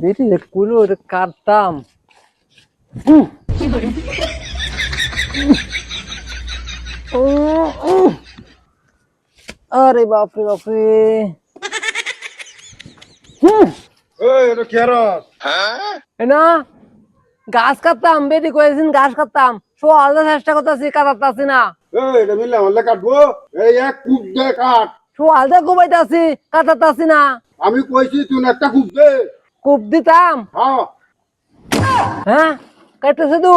বেটি রে কুলো রে কাটতাম। আরে বাপরে বাপরে। না গাছ কাটতাম বেটি কয়েছেন গাছ কাটতাম। সো আলাদা চেষ্টা করতেছি কাটাতাছি না। এই এটা মিললে কাটবো। এক কাট। সো আলাদা ঘুমাইতাছি কাটাতাছি না। আমি কইছি তুই একটা কূপ দে। কূপ দিতাম? হ্যাঁ। হ্যাঁ? কাটতেছে তো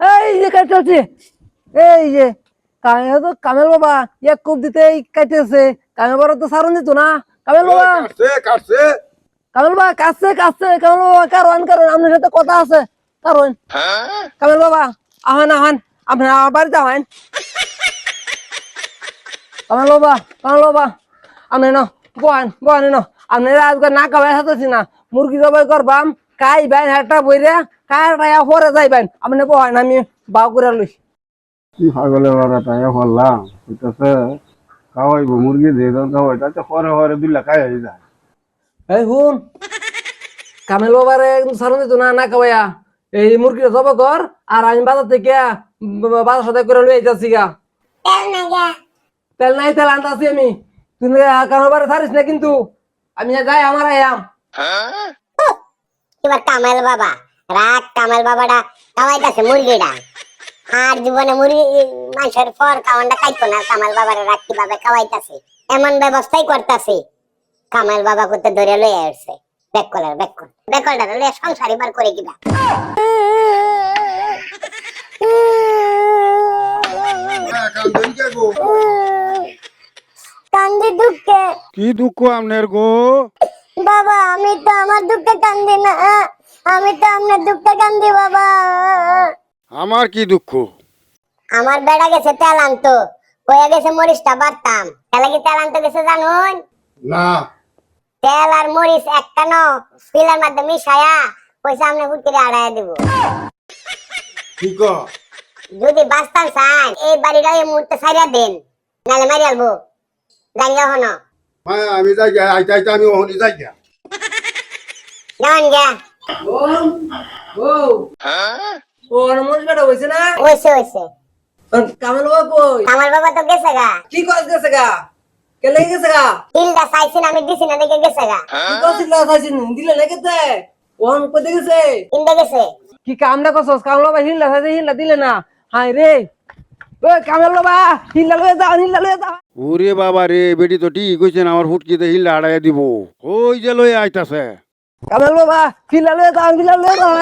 এই যে কাটতেছে। এই যে। তো কামেল বাবা এক কূপ দিতেই কাটতেছে। কামেল বাবা তো সারণ দিত না। কামেল বাবা। কাটছে কাটছে। কামেল বাবা কাটছে কাটছে। কামেল বাবা কারণ কারণ আপনার সাথে কথা আছে। কারণ। কামেল বাবা আহান আহান। আপনার বাড়িতে আহান। কামেল বাবা কামেল বাবা। আপনি ন ন আজকে না খাওয়াই হাতেছি না। মুরগি জবাই করবাম কাই বাইন হাটটা বইরে কাই টাইয়া পরে যাইবেন আপনি বহান আমি বাউ করে লই। কি পাগলে বারাটা এ হল্লাম কইতাছে খাওয়াইব মুরগি দিয়ে দাও খাওয়াই তাতে হরে হরে দুই লাখ খাই যায়। এই শুন কামেল বাবারে সারণ দিত না না খাওয়াইয়া। এই মুরগিটা জব কর আর আমি বাজার থেকে ব- বাজার সাথে করে লই আইতাছি গা। তেল না গা। তেল নাই তেল আনতাছি আমি। না কিন্তু। আমি যাই, আমার আয়াম এবার কামাল বাবা কামাল বাবাটা মুরগিটা। আর জীবনে মুরগি মানুষের ফর খাইতো না, কামাল বাবার রাগ কীভাবে খাওয়াইতাছে এমন ব্যবস্থাই করতাছে। কামাল বাবা করতে ধরে লই আসছে। Back caller back call. Back কলটা সংসার এবার করে কিবা কি দুঃখ আপনার গো? বাবা আমি তো আমার দুঃখে কান্দি না। আমি তো আপনার দুঃখে কান্দি বাবা। আমার কি দুঃখ? আমার বেড়া গেছে তেল আনতো কয়ে গেছে মরিচটা বাড়তাম। তেলে কি তেল আনতে গেছে জানুন? না। তেল আর মরিচ একটা ন ফিলের মধ্যে মিশায়া পয়সা আপনি হুটকিরে আড়াই দিব। কি কো? যদি বাঁচতাম চান এই বাড়িটা এই মুহূর্তে সারিয়া দেন। নালে মারি আলবো। জানিও হন হ্যাঁ আমি যাই গিয়া আইতে আইতে আমি ওখানে যাই গিয়া। যাওয়ান গিয়া। ও ও মন কাটা হইছে না? ওইসে ওইসে কামেল বাবা কই? আমার বাবা তো গেছে গা। কি কাজ গেছে গা? কেলে গেছে গা? তিলটা চাইছেন আমি দিছি না দেখে গেছে গা। কি করছিস না? চাইছিস দিলে লেগেছে ওন কই গেছে। কিনতে গেছে। কি কামটা করছস? কামলা বা হিল্লা সাথে হিল্লা দিলে না। হাই রে। ওরে বাবা রে বেটি তো ঠিক কইছেন আমার হুটকিতে হিল্লা আড়াইয়া দিব। ওই যে লয়ে আইতাছে। কামেল বাবা হিল্লা লয়ে যাও হিল্লা লয়ে যাও।